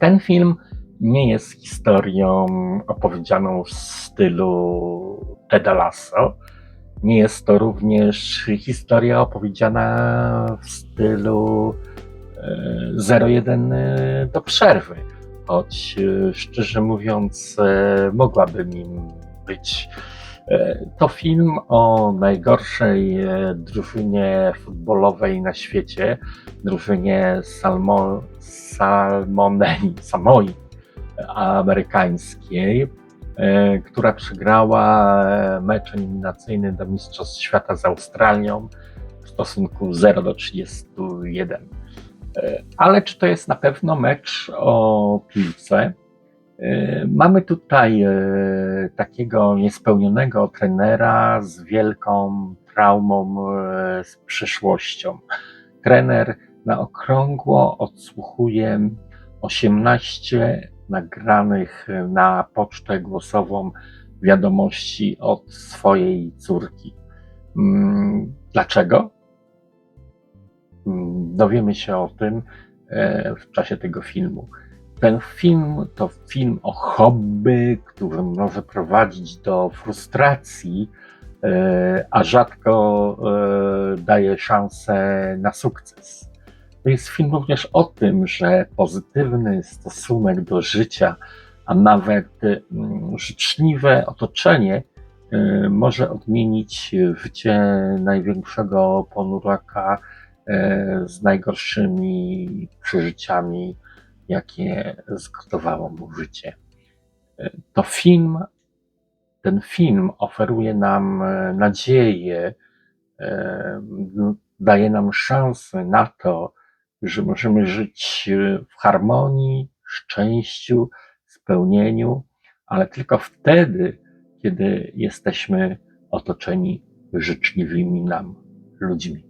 Ten film nie jest historią opowiedzianą w stylu Teda Lasso. Nie jest to również historia opowiedziana w stylu e, 01 do przerwy. Choć e, szczerze mówiąc, e, mogłaby nim być. E, To film o najgorszej e, drużynie futbolowej na świecie, drużynie Salmo, Salmonei, Samoi amerykańskiej, e, która przegrała mecz eliminacyjny do Mistrzostw Świata z Australią w stosunku 0 do 31. E, Ale czy to jest na pewno mecz o piłce? E, Mamy tutaj e, takiego niespełnionego trenera z wielką traumą e, z przeszłością. Trener na okrągło odsłuchuje 18 nagranych na pocztę głosową wiadomości od swojej córki. Mm, Dlaczego? Mm, Dowiemy się o tym w czasie tego filmu. Ten film to film o hobby, który może prowadzić do frustracji, e, a rzadko e, daje szansę na sukces. To jest film również o tym, że pozytywny stosunek do życia, a nawet mm, życzliwe otoczenie e, może odmienić życie największego ponuraka z najgorszymi przeżyciami, jakie zgotowało mu życie. E, To film, ten film oferuje nam e, nadzieję, e, daje nam szansę na to, że możemy żyć w harmonii, szczęściu, spełnieniu, ale tylko wtedy, kiedy jesteśmy otoczeni życzliwymi nam ludźmi.